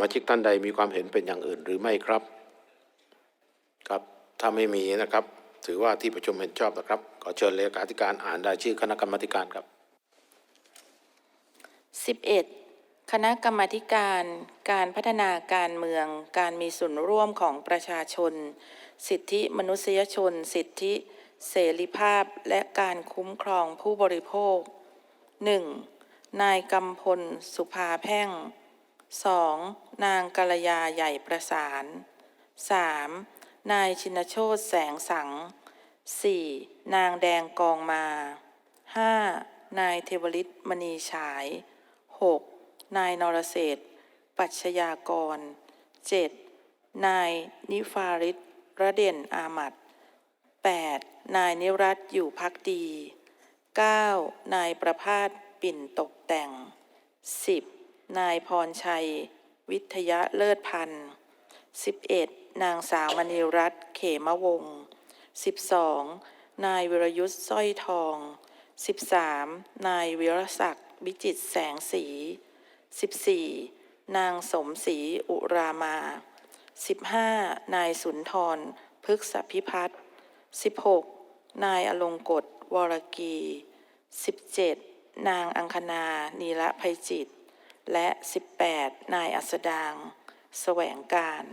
มาชิกท่านใดมีความเห็นเป็นอย่างอื่นหรือไม่ครับ ครับถ้าไม่มีนะครับ ถือว่าที่ประชุมเห็นชอบนะครับขอเชิญเลขาธิการอ่านรายชื่อคณะกรรมาธิการครับ 11. คณะกรรมการ การพัฒนาการเมือง การมีส่วนร่วมของประชาชน สิทธิมนุษยชน สิทธิเสรีภาพและการคุ้มครองผู้บริโภค 1. นายกำพล สุภาแพ่ง 2. นางกัลยาใหญ่ประสาน 3. นายชินโชตแสงสัง 4. นางแดงกองมา 5. นายเทวฤทธิ์มณีฉาย 6. นายนรเศษปัชญากร 7. นายนิฟาริตระเด่นอามัด 8. นายนิรัตอยู่พักดี 9. นายประพาสปิ่นตกแต่ง 10. นายพรชัย วิทยาเลิศพันธ์ 11. นางสาวมณีรัตน์เขมวงศ์ 12. นายวิรยุทธ์สร้อยทอง 13. นายวิรศักดิ์วิจิตแสงสี 14. นางสมศรีอุรามา 15. นายสุนทรพฤกษพิพัฒน์ 16. นายอลงกฎวรกี 17. นางอังคณานีละภัยจิต และ 18 นายอัสดาง แสวงการ